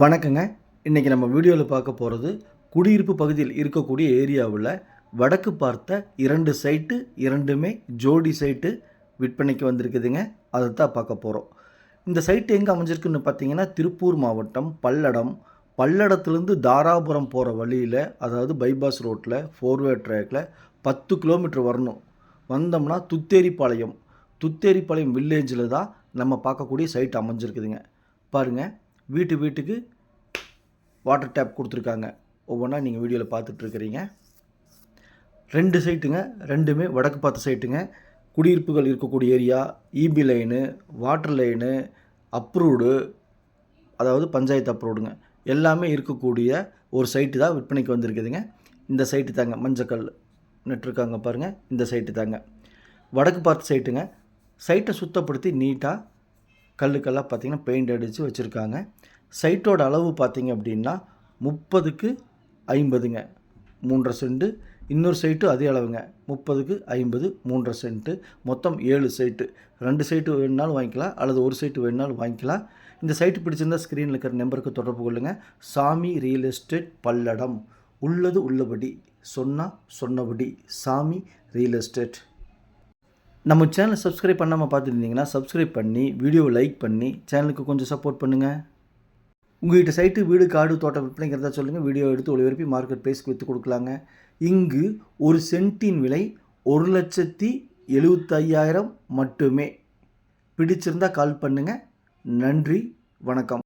வணக்கங்க. இன்றைக்கி நம்ம வீடியோவில் பார்க்க போகிறது குடியிருப்பு பகுதியில் இருக்கக்கூடிய ஏரியாவில் வடக்கு பார்த்த இரண்டு சைட்டு இரண்டுமே ஜோடி சைட்டு விற்பனைக்கு வந்திருக்குதுங்க. அதை தான் பார்க்க போகிறோம் இந்த சைட்டு எங்கே அமைஞ்சிருக்குன்னு பார்த்தீங்கன்னா திருப்பூர் மாவட்டம் பல்லடம். பல்லடத்துலேருந்து தாராபுரம் போகிற வழியில் அதாவது பைபாஸ் ரோட்டில் ஃபோர்வே ட்ராக்கில் பத்து கிலோமீட்டர் வரணும். வந்தோம்னா துத்தேரிப்பாளையம். துத்தேரிப்பாளையம் வில்லேஜில் தான் நம்ம பார்க்கக்கூடிய சைட் அமைஞ்சிருக்குதுங்க. பாருங்கள் வீட்டு வீட்டுக்கு வாட்டர் டேப் கொடுத்துருக்காங்க. ஒவ்வொன்றா நீங்கள் வீடியோவில் பார்த்துட்ருக்கிறீங்க. ரெண்டு சைட்டுங்க ரெண்டுமே வடக்கு பார்த்த சைட்டுங்க குடியிருப்புகள் இருக்கக்கூடிய area EB line water line approved அதாவது பஞ்சாயத்து அப்ரூவ்டுங்க எல்லாமே இருக்கக்கூடிய ஒரு சைட்டு தான் விற்பனைக்கு வந்திருக்குதுங்க. இந்த சைட்டு தாங்க மஞ்சக்கல் நட்டுருக்காங்க பாருங்கள் இந்த சைட்டு தாங்க. வடக்கு பார்த்த சைட்டுங்க சைட்டை சுத்தப்படுத்தி நீட்டாக கல்லுக்கெல்லாம் பார்த்தீங்கன்னா பெயிண்ட் அடித்து வச்சுருக்காங்க. சைட்டோட அளவு பார்த்தீங்க அப்படின்னா முப்பதுக்கு ஐம்பதுங்க. மூன்றரை சென்ட்டு இன்னொரு சைட்டு அதே அளவுங்க. முப்பதுக்கு ஐம்பது மூன்றரை சென்ட்டு மொத்தம் ஏழு சைட்டு ரெண்டு சைட்டு வேணுனாலும் வாங்கிக்கலாம். அல்லது ஒரு சைட்டு வேணுனாலும் வாங்கிக்கலாம். இந்த சைட்டு பிடிச்சிருந்தா ஸ்க்ரீனில் இருக்கிற நம்பருக்கு தொடர்பு கொள்ளுங்கள் சாமி ரியல் எஸ்டேட் பல்லடம். உள்ளது உள்ளபடி. சொன்னால் சொன்னபடி. சாமி ரியல் எஸ்டேட் நம்ம சேனலை சப்ஸ்கிரைப் பண்ணாமல் பார்த்துருந்தீங்கன்னா சப்ஸ்கிரைப் பண்ணி வீடியோ லைக் பண்ணி சேனலுக்கு கொஞ்சம் சப்போர்ட் பண்ணுங்கள் உங்கள்கிட்ட சைட்டு வீடு காடு தோட்டம் விற்பனைங்கிறதா சொல்லுங்கள் வீடியோ எடுத்து ஒளிபரப்பி மார்க்கெட் ப்ரைஸ்க்கு விற்று கொடுக்கலாங்க. இங்கு ஒரு சென்ட்டின் விலை ஒரு லட்சத்தி எழுபத்தையாயிரம் மட்டுமே. பிடிச்சிருந்தா கால் பண்ணுங்கள் நன்றி வணக்கம்.